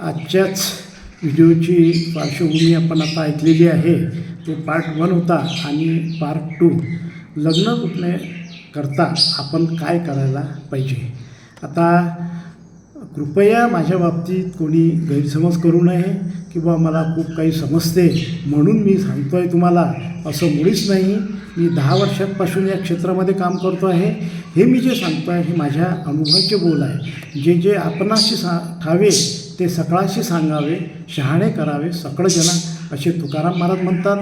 आजच्याच व्हिडिओची पार्श्वभूमी आपण आता ऐकलेली आहे. तो पार्ट वन होता आणि पार्ट टू. लग्न कुठले करता आपण काय करायला पाहिजे? आता कृपया माझ्या बाबतीत कोणी गैरसमज करू नये किंवा मला खूप काही समजते म्हणून मी सांगतो आहे तुम्हाला. असं मुळीच नाही. मी दहा वर्षांपासून या क्षेत्रामध्ये काम करतो आहे. हे मी जे सांगतो आहे हे माझ्या अनुभवाचे बोल आहे. जे जे आपणाशी सा ठावे ते सकळाशी सांगावे शहाणे करावे सकळजना असे तुकाराम महाराज म्हणतात.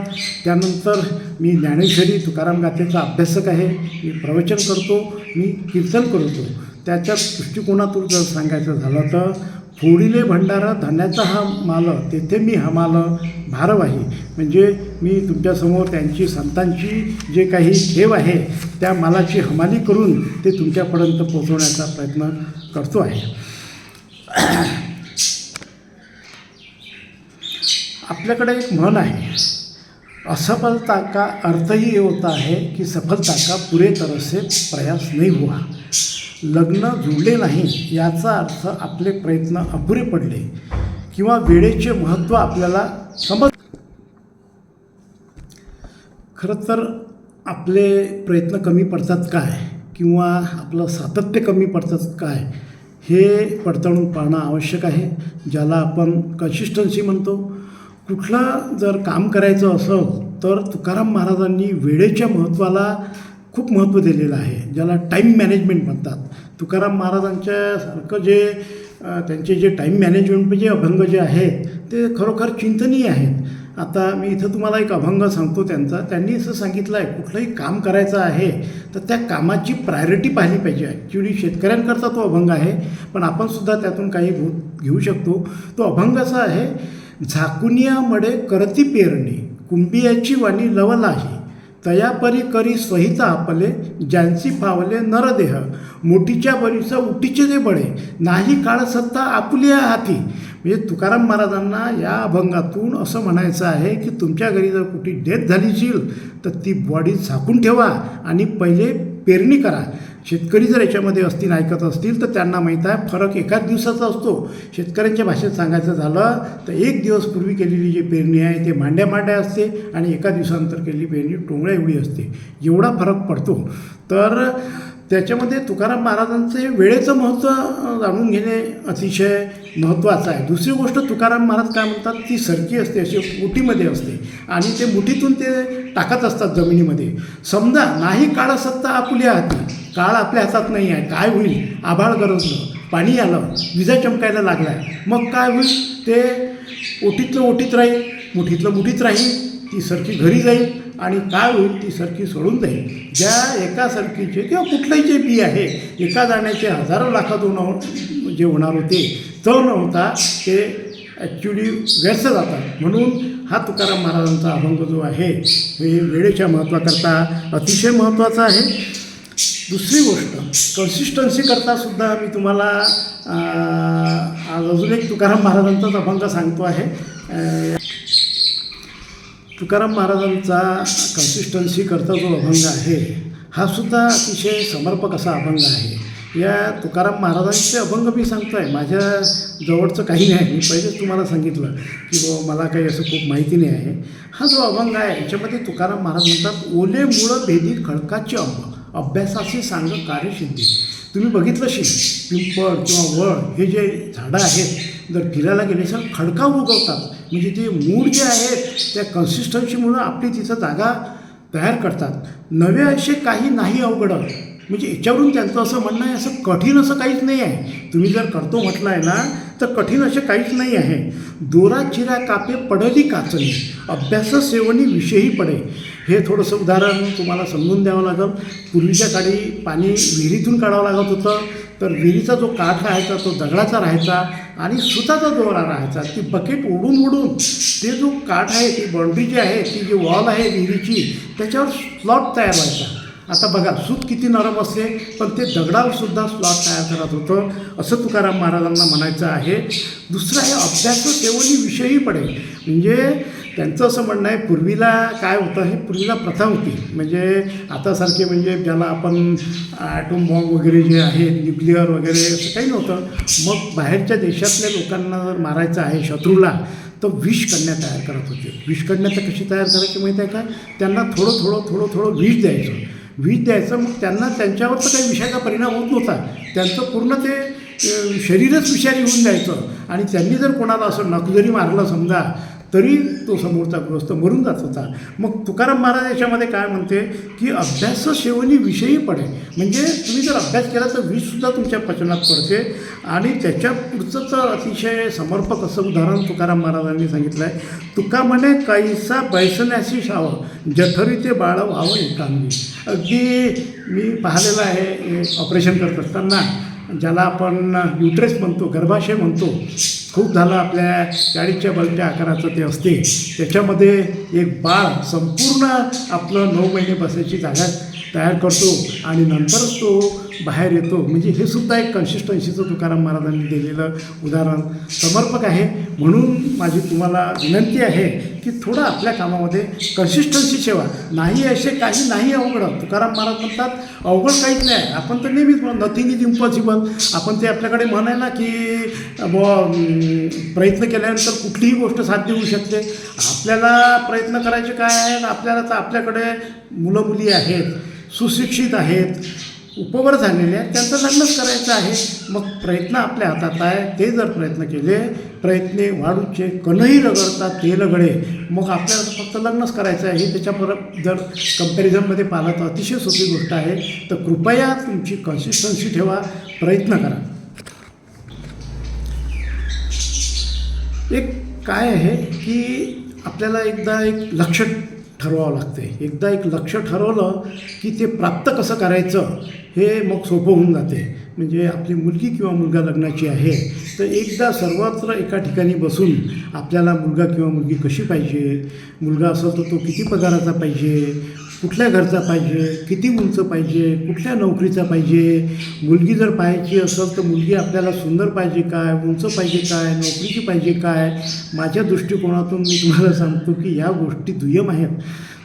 त्यानंतर मी ज्ञानेश्वरी तुकाराम गाथेचा अभ्यासक आहे. मी प्रवचन करतो मी कीर्तन करतो. त्याच्या दृष्टिकोनातून जर सांगायचं झालं तर फोडिले भंडारा धान्याचा हा माल तेथे मी हमाल भारवाही. म्हणजे मी तुमच्यासमोर त्यांची संतांची जे काही ठेव आहे त्या मालाची हमाली करून ते तुमच्यापर्यंत पोचवण्याचा प्रयत्न करतो आहे. आपल्याकडे एक म्हण आहे. असफलता का अर्थही ये होता है की सफलता का पुरे तरह से प्रयास नाही हुआ. लग्न जुळले नाही याचा अर्थ आपले प्रयत्न अपुरे पडले किंवा वेळेचे महत्त्व आपल्याला समज खरं तर आपले प्रयत्न कमी पडतात काय? किंवा आपलं सातत्य कमी पडतात काय? हे पडताळून पाहणं आवश्यक आहे ज्याला आपण कन्सिस्टन्सी म्हणतो. कुठला जर काम करायचं असेल तर तुकाराम महाराजांनी वेळेच्या महत्त्वाला खूप महत्त्व दिलेलं आहे ज्याला टाईम मॅनेजमेंट म्हणतात. तुकाराम महाराजांच्यासारखं जे त्यांचे जे टाईम मॅनेजमेंट जे अभंग जे आहेत ते खरोखर चिंतनीय आहेत. आता मी इथं तुम्हाला एक अभंग सांगतो त्यांचा. त्यांनी असं सांगितलं आहे कुठलंही काम करायचं आहे तर त्या कामाची प्रायोरिटी पाहिली पाहिजे. ॲक्च्युली शेतकऱ्यांकरता तो अभंग आहे पण आपणसुद्धा त्यातून काही भूत घेऊ शकतो. तो अभंग असा आहे झाकुनिया मडे करती पेरणी कुंभियाची वाणी लवलाही तयापरी करी स्वहिता आपले ज्यांची पावले नरदेह मोठीच्या बरीचा उटीचे दे बळे नाही काळ सत्ता आपुलिया हाती. म्हणजे तुकाराम महाराजांना या अभंगातून असं म्हणायचं आहे की तुमच्या घरी जर कुठे डेथ झाली असेल तर ती बॉडी झाकून ठेवा आणि पहिले पेरणी करा. शेतकरी जर याच्यामध्ये असतील ऐकत असतील तर त्यांना माहीत आहे फरक एकाच दिवसाचा असतो. शेतकऱ्यांच्या भाषेत सांगायचं झालं तर एक दिवस पूर्वी केलेली जी पेरणी आहे ते मांड्या मांड्या असते आणि एका दिवसानंतर केलेली पेरणी टोंगळ्या एवढी असते. एवढा फरक पडतो. तर त्याच्यामध्ये तुकाराम महाराजांचं हे वेळेचं महत्त्व जाणून घेणे अतिशय महत्त्वाचं आहे. दुसरी गोष्ट तुकाराम महाराज काय म्हणतात ती सरकी असते अशी मुठीमध्ये असते. आणि ते मुठीतून ते टाकत असतात जमिनीमध्ये. समजा नाही काळ सत्ता आपुल्या हाती काळ आपल्या हातात नाही आहे. काय होईल? आभाळ गरजलं. पाणी आलं. विजा चमकायला लागलाय. मग काय होईल? ते ओटीतलं ओटीत राहील. मुठीतलं मुठीत राहील. ती सरकी घरी जाईल. आणि काय होईल? ती सरकी सोडून जाईल. ज्या एका सरकीचे किंवा कुठलंही जे बी आहे एका जाण्याचे हजारो लाखातून हो- जे होणार होते तो न होता ते ॲक्च्युली व्यस्त जातात. म्हणून हा तुकाराम महाराजांचा अभंग जो आहे हे वेळेच्या महत्त्वाकरता अतिशय महत्त्वाचा आहे. दुसरी गोष्ट कन्सिस्टन्सी करता सुद्धा मी तुम्हाला आज अजून एक तुकाराम महाराजांचाच अभंग सांगतो आहे. तुकाराम महाराजांचा कन्सिस्टन्सी करता जो अभंग आहे हा सुद्धा अतिशय समर्पक असा अभंग आहे. या तुकाराम महाराजांचे अभंग मी सांगतो आहे माझ्या जवळचं काही नाही. मी पहिलेच तुम्हाला सांगितलं की बाबा मला काही असं खूप माहिती नाही आहे. हा जो अभंग आहे याच्यामध्ये तुकाराम महाराज म्हणतात ओले मुळं भेदी खडकाचे अंब अभ्यासाचे सांग कार्यसिद्धी. तुम्ही बघितलं पिंपळ किंवा वड हे जे झाडं आहेत जर फिरायला गेले तर खडका उगवतात. म्हणजे ते मूळ जे आहेत त्या कन्सिस्टन्सीमुळं आपली तिथं जागा तयार करतात. नवे असे काही नाही अवघड. म्हणजे याच्यावरून त्यांचं असं म्हणणं आहे असं कठीण असं काहीच नाही आहे. तुम्ही जर करतो म्हटलं आहे ना तर कठीण असे काहीच नाही आहे. दोरा चिरा कापे पडली काचणी. अभ्यास सेवनी विषयी पडे. हे थोडंसं उदाहरण तुम्हाला समजून द्यावं लागेल. पूर्वीच्या काळी पाणी विहिरीतून काढावं लागत होतं. तर विहिरीचा जो काठ राहायचा तो दगडाचा राहायचा आणि सुताचा दोरा राहायचा. ती बकेट ओढून ओढून ते जो काठ आहे ती बाउंड्री जी आहे ती जी वॉल आहे विहिरीची त्याच्यावर स्लॉट तयार व्हायचा. आता बघा सूत किती नरम असते पण ते दगडावरसुद्धा स्लॉट तयार करत होतं असं तुकाराम महाराजांना म्हणायचं आहे. दुसरं हे अभ्यास सेवनी विषयी पडेल. म्हणजे त्यांचं असं म्हणणं आहे पूर्वीला काय होतं हे पूर्वीला प्रथा होती. म्हणजे आतासारखे म्हणजे ज्याला आपण ॲटोम बॉम्ब वगैरे जे आहेत न्यूक्लिअर वगैरे असं काही नव्हतं. मग बाहेरच्या देशातल्या लोकांना जर मारायचं आहे शत्रूला तर विष कन्या तयार करत होते. विष कन्या तर कशी तयार करायची माहिती आहे का? त्यांना थोडं थोडं थोडं थोडं विष द्यायचं. विष द्यायचं मग त्यांना त्यांच्यावर तर काही विषयाचा परिणाम होत नव्हता. त्यांचं पूर्ण ते शरीरच विषारी होऊन जायचं. आणि त्यांनी जर कोणाला असं नखजरी मारलं समजा तरी तो समोरचा ग्रस्त मरून जात होता. मग तुकाराम महाराज याच्यामध्ये काय म्हणते की अभ्यास सेवनी विषयी पडे म्हणजे तुम्ही जर अभ्यास केला तर विषसुद्धा तुमच्या पचनात पडते. आणि त्याच्या पुढचं तर अतिशय समर्पक असं उदाहरण तुकाराम महाराजांनी सांगितलं आहे तुका म्हणे काहीसा बैसण्याशी शावं जठरी ते बाळ व्हावं एकांगी. अगदी मी पाहिलेलं आहे ऑपरेशन करत असताना ज्याला आपण युट्रेस म्हणतो गर्भाशय म्हणतो खूप झालं आपल्या गाडीच्या बलच्या आकाराचं ते असते. त्याच्यामध्ये एक बाळ संपूर्ण आपलं नऊ महिने बसायची जागा तयार करतो आणि नंतरच तो बाहेर येतो. म्हणजे हे सुद्धा एक कन्सिस्टन्सीचं तुकाराम महाराजांनी दिलेलं उदाहरण समर्पक आहे. म्हणून माझी तुम्हाला विनंती आहे की थोडं आपल्या कामामध्ये कन्सिस्टन्सी ठेवा. नाही असे काही नाही अवघड. तुकाराम महाराज म्हणतात अवघड काहीच नाही आपण तर नेहमीच म्हणतो नथिंग इज इम्पॉसिबल आपण ते आपल्याकडे म्हण आहे ना की ब प्रयत्न केल्यानंतर कुठलीही गोष्ट साध्य होऊ शकते. आपल्याला प्रयत्न करायचे काय आहेत? आपल्याला तर आपल्याकडे मुलं मुली आहेत सुशिक्षित आहेत उपवर झालेले आहेत. त्यांचं लग्नच करायचं आहे. मग प्रयत्न आपल्या हातात आहे. ते जर प्रयत्न केले प्रयत्ने वाढूचे कणही रगडतात ते लगडे मग आपल्याला फक्त लग्नच करायचं आहे. हे त्याच्या परत जर कम्पॅरिझनमध्ये पाहिलं तर अतिशय सोपी गोष्ट आहे. तर कृपया तुमची कन्सिस्टन्सी ठेवा. प्रयत्न करा. एक काय आहे की आपल्याला एकदा एक लक्ष ठरवावं लागते एकदा एक लक्ष ठरवलं की ते प्राप्त कसं करायचं हे मग सोपं होऊन जाते म्हणजे आपली मुलगी किंवा मुलगा लग्नाची आहे तर एकदा सर्वत्र एका ठिकाणी बसून आपल्याला मुलगा किंवा मुलगी कशी पाहिजे? मुलगा असेल तर तो किती पगाराचा पाहिजे? कुठल्या घरचा पाहिजे? किती उंच पाहिजे? कुठल्या नोकरीचा पाहिजे? मुलगी जर पाहायची असेल तर मुलगी आपल्याला सुंदर पाहिजे काय? उंच पाहिजे काय? नोकरीची पाहिजे काय? माझ्या दृष्टिकोनातून मी तुम्हाला सांगतो की या गोष्टी दुय्यम आहेत.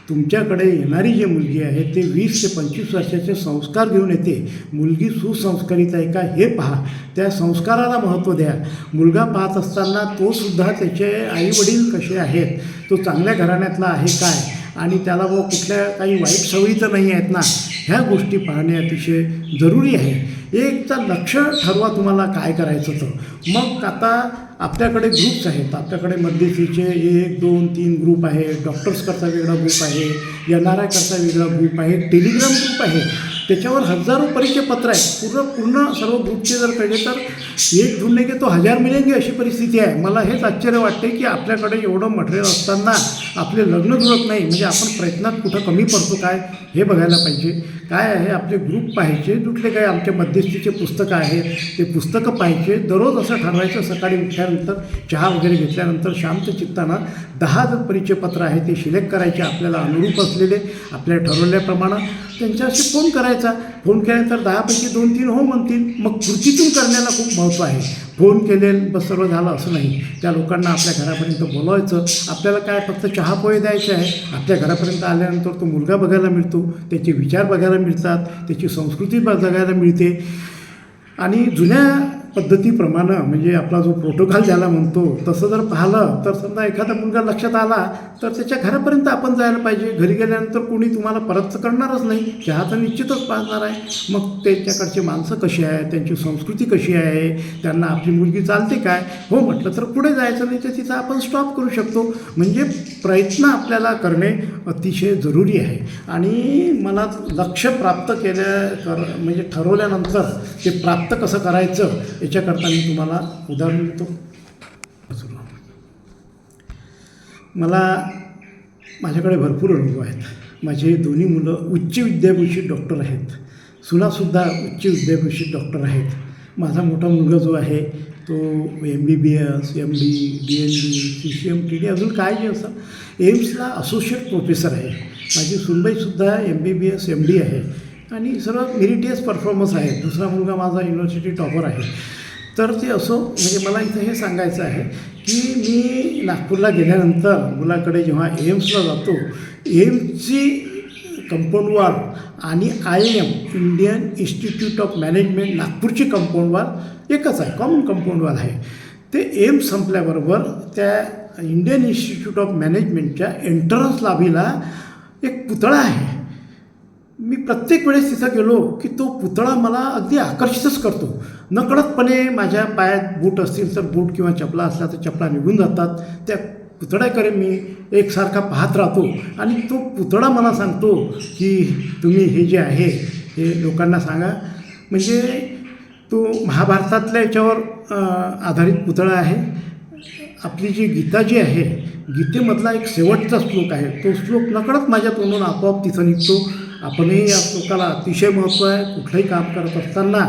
तुमच्याकडे येणारी जी मुलगी आहे ते वीस ते पंचवीस वर्षाचे संस्कार घेऊन येते. मुलगी सुसंस्कारित आहे का हे पहा. त्या संस्काराला महत्त्व द्या. मुलगा पाहत असताना तोसुद्धा त्याचे आईवडील कसे आहेत? तो चांगल्या घराण्यातला आहे काय? आणि त्याला व कुठल्या काही वाईट सवयी तर नाही आहेत ना? ह्या गोष्टी पाहणे अतिशय जरुरी आहे. एक तर लक्ष ठरवा तुम्हाला काय करायचं तर. मग आता आपल्याकडे ग्रुप्स आहेत. आपल्याकडे मध्यस्थीचे एक दोन तीन ग्रुप आहे डॉक्टर्सकरता वेगळा ग्रुप आहे. एन आर आयकरता वेगळा ग्रुप आहे. टेलिग्राम ग्रुप आहे. त्याच्यावर हजारो परिचय पत्र आहेत. पूर्ण पूर्ण सर्व ग्रुपचे जर कळले तर एक ढूंढणे की तो हजार मिळेंगे अशी परिस्थिती आहे. मला हेच आश्चर्य वाटते की आपल्याकडे एवढं मटेरियल असताना आपले लग्न जुळत नाही. म्हणजे आपण प्रयत्नात कुठं कमी पडतो काय हे बघायला पाहिजे. काय आहे आपले ग्रुप पाहायचे कुठले काय आमच्या मध्यस्थीचे पुस्तकं आहेत ते पुस्तकं पाहायचे. दररोज असं ठरवायचं सकाळी उठल्यानंतर चहा वगैरे घेतल्यानंतर शांत चित्तानं दहा जर परिचयपत्र आहे ते सिलेक्ट करायचे. आपल्याला अनुरूप असलेले आपल्या ठरवल्याप्रमाणे त्यांच्याशी फोन करायचा. फोन केल्यानंतर दहापैकी दोन तीन हो म्हणतील. मग कृतीतून करण्याला खूप महत्त्व आहे. फोन केले बस सर्व झालं असं नाही. त्या लोकांना आपल्या घरापर्यंत बोलवायचं. आपल्याला काय फक्त चहा पोहे द्यायचे आहे? आपल्या घरापर्यंत आल्यानंतर तो मुलगा बघायला मिळतो. त्याचे विचार बघायला मिळतात. त्याची संस्कृती बघायला जगायला मिळते. आणि जुन्या पद्धतीप्रमाणे म्हणजे आपला जो प्रोटोकॉल ज्याला म्हणतो तसं जर पाहिलं तर समजा एखादा मुलगा लक्षात आला तर त्याच्या घरापर्यंत आपण जायला पाहिजे. घरी गेल्यानंतर कोणी तुम्हाला परत तर करणारच नाही. चहा तर निश्चितच पाहणार आहे. मग त्याच्याकडची माणसं कशी आहे त्यांची संस्कृती कशी आहे? त्यांना आपली मुलगी चालते काय? हो म्हटलं तर पुढे जायचं नाही तर तिथं आपण स्टॉप करू शकतो. म्हणजे प्रयत्न आपल्याला करणे अतिशय जरुरी आहे. आणि मला लक्ष प्राप्त केल्या कर म्हणजे ठरवल्यानंतर ते प्राप्त कसं करायचं याच्याकरता मी तुम्हाला उदाहरण देतो. मला माझ्याकडे भरपूर अनुभव आहेत. माझे दोन्ही मुलं उच्च विद्याभूषित डॉक्टर आहेत. सुनासुद्धा उच्च विद्याभूषित डॉक्टर आहेत. माझा मोठा मुलगा जो आहे तो M B B S M D D N D C C M T D अजून काय जे असं. एम्सला असोसिएट प्रोफेसर आहे. माझी सुनबाईसुद्धा M B B S M D आहे. आणि सर्व मेरिटियस परफॉर्मन्स आहे दुसरा मुलगा माझा युनिव्हर्सिटी टॉपर आहे. तर ते असो म्हणजे मला इथं हे सांगायचं आहे की मी नागपूरला गेल्यानंतर मुलाकडे जेव्हा एम्सला जातो एम्सची कंपाऊंड वॉल आणि I M Indian Institute of Management नागपूरची कंपाऊंड वॉल एकच आहे कॉमन कंपाऊंड वॉल आहे. ते एम्स संपल्याबरोबर त्या इंडियन इन्स्टिट्यूट ऑफ मॅनेजमेंटच्या एंट्रन्स लाभीला एक पुतळा आहे. मी प्रत्येक वेळेस तिथं गेलो की तो पुतळा मला अगदी आकर्षितच करतो. नकळतपणे माझ्या पायात बूट असतील तर बूट किंवा चपला असल्या तर चपला निघून जातात. त्या पुतळ्याकडे मी एकसारखा पाहत राहतो आणि तो पुतळा मला सांगतो की तुम्ही हे जे आहे हे लोकांना सांगा. म्हणजे तो महाभारतातल्या याच्यावर आधारित पुतळा आहे. आपली जी गीता जी आहे गीतेमधला एक शेवटचा श्लोक आहे. तो श्लोक नकळत माझ्या तोंडून आपोआप तिथं निघतो. आपणही या श्लोकाला अतिशय महत्त्व आहे. कुठलंही काम करत असताना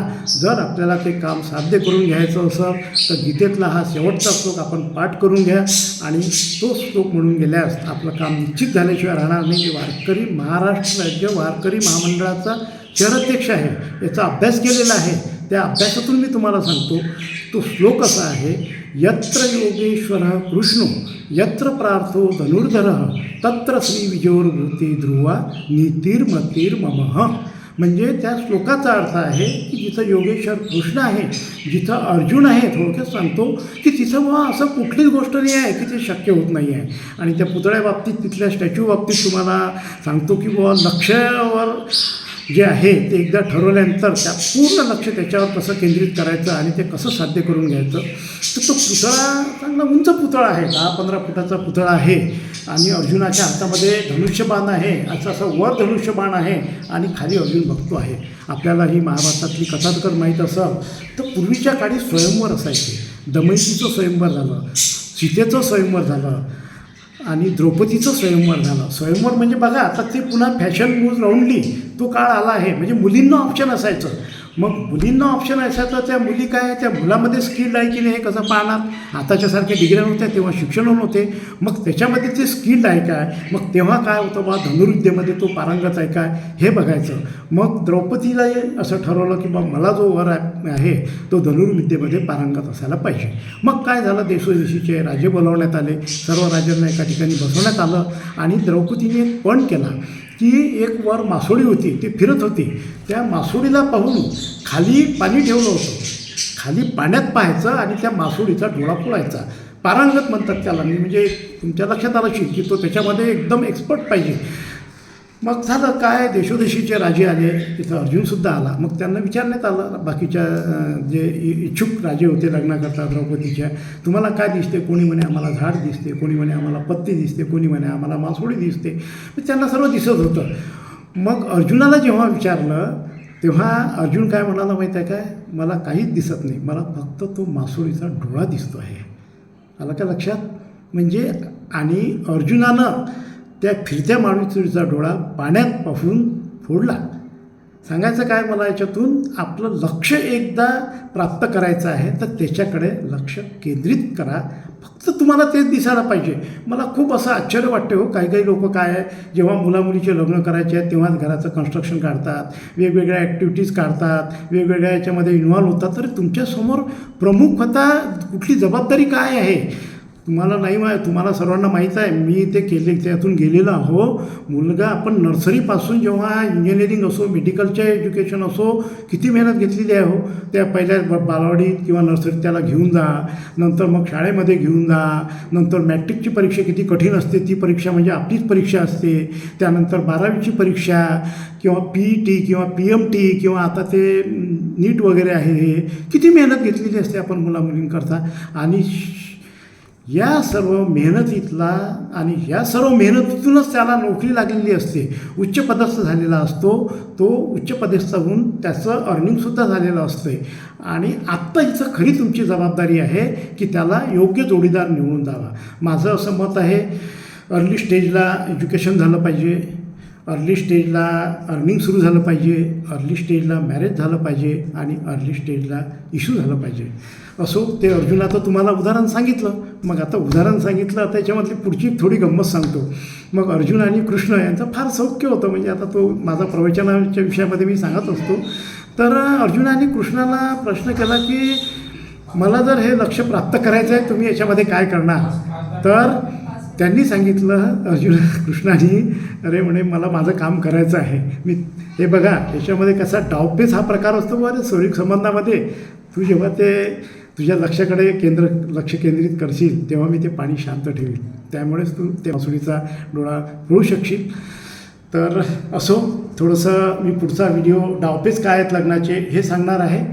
जर आपल्याला ते काम साध्य करून घ्यायचं असेल तर गीतेतला हा शेवटचा श्लोक आपण पाठ करून घ्या आणि तो श्लोक म्हणून गेल्यास आपलं काम निश्चित झाल्याशिवाय राहणार नाही. की वारकरी महाराष्ट्र राज्य वारकरी महामंडळाचा शहराध्यक्ष आहे. याचा अभ्यास केलेला आहे. त्या अभ्यासातून मी तुम्हाला सांगतो तो श्लोक असा आहे यत्र योगेश्वर कृष्णो यत्र प्रार्थो धनुर्धर तत्र श्री विजयोर्भूती ध्रुवा नीतिर्मतिर्ममः. म्हणजे त्या श्लोकाचा अर्थ आहे की जिथं योगेश्वर कृष्ण आहे जिथं अर्जुन आहे थोडक्यात सांगतो की तिथं बुवा असं कुठलीच गोष्ट नाही आहे की ते शक्य होत नाही आहे. आणि त्या पुतळ्या बाबतीत तिथल्या स्टॅच्यू बाबतीत तुम्हाला सांगतो की बुवा लक्षावर जे आहे ते एकदा ठरवल्यानंतर त्या पूर्ण लक्ष त्याच्यावर कसं केंद्रित करायचं आणि ते कसं साध्य करून घ्यायचं तर तो पुतळा चांगला उंच पुतळा आहे दहा पंधरा फुटाचा पुतळा आहे आणि अर्जुनाच्या हातामध्ये धनुष्यबाण आहे असं असं वर धनुष्यबाण आहे आणि खाली अर्जुन बघतो आहे. आपल्याला ही महाभारतातली कथाकर माहीत असेल तर पूर्वीच्या काळी स्वयंवर असायचे. दमयंतीचं स्वयंवर झालं सीतेचं स्वयंवर झालं आणि द्रौपदीचं स्वयंवर झालं. स्वयंवर म्हणजे बघा आता ते पुन्हा फॅशन न्यूज राऊंडली तो काळ आला आहे. म्हणजे मुलींना ऑप्शन असायचं. मग मुलींना ऑप्शन असायचं त्या मुली काय त्या मुलामध्ये स्किल्ड आहे की नाही हे कसं पाहणार? आताच्यासारख्या डिग्र्या नव्हत्या तेव्हा शिक्षण नव्हते. मग त्याच्यामध्ये ते स्किल्ड आहे काय? मग तेव्हा काय होतं बा? धनुर्विद्येमध्ये तो पारंगत आहे काय? हे बघायचं. मग द्रौपदीला असं ठरवलं की बा मला जो वर आहे तो धनुर्विद्येमध्ये पारंगत असायला पाहिजे. मग काय झालं? देशोदेशीचे राजे बोलावण्यात आले. सर्व राजांना एका ठिकाणी बसवण्यात आलं आणि द्रौपदीने पण केला. ती एक वर मासोळी होती ती फिरत होती. त्या मासोळीला पाहून खाली पाणी ठेवलं होतं. खाली पाण्यात पाहायचं आणि त्या मासोळीचा डोळा फोडायचा. पारंगत म्हणतात त्याला. मी म्हणजे तुमच्या लक्षात आलं की तो त्याच्यामध्ये एकदम एक्सपर्ट पाहिजे. मग झालं काय? देशोदेशीचे राजे आले तिथं अर्जुनसुद्धा आला. मग त्यांना विचारण्यात आलं बाकीच्या जे इ- इच्छुक राजे होते लग्नाकरता द्रौपदीच्या तुम्हाला काय दिसते? कोणी म्हणे आम्हाला झाड दिसते कोणी म्हणे आम्हाला पत्ती दिसते कोणी म्हणे आम्हाला मासोळी दिसते. मग त्यांना सर्व दिसत होतं. मग अर्जुनाला जेव्हा विचारलं तेव्हा अर्जुन काय म्हणाला माहीत आहे काय? मला काहीच दिसत नाही. मला फक्त तो मासोळीचा डोळा दिसतो आहे आलं का लक्षात? म्हणजे आणि अर्जुनानं त्या फिरत्या माणुसरीचा डोळा पाण्यात पाहून फोडला. सांगायचं काय मला याच्यातून? आपलं लक्ष एकदा प्राप्त करायचं आहे तर त्याच्याकडे लक्ष केंद्रित करा. फक्त तुम्हाला तेच दिसायला पाहिजे. मला खूप असं आश्चर्य वाटते हो काही काही लोक काय आहे जेव्हा मुलामुलीचे लग्न करायचे आहेत तेव्हाच घराचं कन्स्ट्रक्शन काढतात वेगवेगळ्या ॲक्टिव्हिटीज काढतात वेगवेगळ्या याच्यामध्ये इन्व्हॉल्व होतात. तर तुमच्यासमोर प्रमुख होता कुठली जबाबदारी काय आहे? तुम्हाला नाही मा तुम्हाला सर्वांना माहीत आहे मी ते केले त्यातून गेलेलो आहो. मुलगा आपण नर्सरीपासून जेव्हा इंजिनिअरिंग असो मेडिकलचे एज्युकेशन असो किती मेहनत घेतलेली आहे हो. त्या पहिल्या ब- बालवाडीत किंवा नर्सरीत त्याला घेऊन जा. नंतर मग शाळेमध्ये घेऊन जा. नंतर मॅट्रिकची परीक्षा किती कठीण असते ती परीक्षा म्हणजे आपलीच परीक्षा असते. त्यानंतर बारावीची परीक्षा किंवा पी ई टी किंवा पी एम टी किंवा आता ते नीट वगैरे आहे हे. किती मेहनत घेतलेली असते आपण मुलामुलींकरता आणि या सर्व मेहनतीतला आणि या सर्व मेहनतीतूनच त्याला नोकरी लागलेली असते. उच्च पदस्थ झालेला असतो. तो उच्च पदस्थ होऊन त्याचं अर्निंगसुद्धा झालेलं असते आणि आत्ता हिचं खरी तुमची जबाबदारी आहे की त्याला योग्य जोडीदार निवडून द्यावा. माझं असं मत आहे अर्ली स्टेजला एज्युकेशन झालं पाहिजे. अर्ली स्टेजला अर्निंग सुरू झालं पाहिजे अर्ली स्टेजला मॅरेज झालं पाहिजे आणि अर्ली स्टेजला इश्यू झालं पाहिजे. असो ते अर्जुनाचं तुम्हाला उदाहरण सांगितलं. मग आता उदाहरण सांगितलं त्याच्यामधली पुढची थोडी गंमत सांगतो. मग अर्जुन आणि कृष्ण यांचं फार सौख्य होतं म्हणजे आता तो माझा प्रवचनाच्या विषयामध्ये मी सांगत असतो. तर अर्जुन आणि कृष्णाला प्रश्न केला की मला जर हे लक्ष प्राप्त करायचं आहे तुम्ही याच्यामध्ये काय करणार? तर त्यांनी सांगितलं अर्जुन कृष्णाने अरे म्हणे मला माझं काम करायचं आहे. मी हे बघा याच्यामध्ये कसा डावपेच हा प्रकार असतो बरं सौरिक संबंधामध्ये. तू जेव्हा ते तुझ्या लक्षाकडे केंद्र लक्ष केंद्रित करशील तेव्हा मी ते पाणी शांत ठेवील त्यामुळेच तू त्या मासुडीचा डोळा पळू शकशील. तर असो थोडंसं मी पुढचा व्हिडिओ डावपेच काय आहेत लग्नाचे हे सांगणार आहे.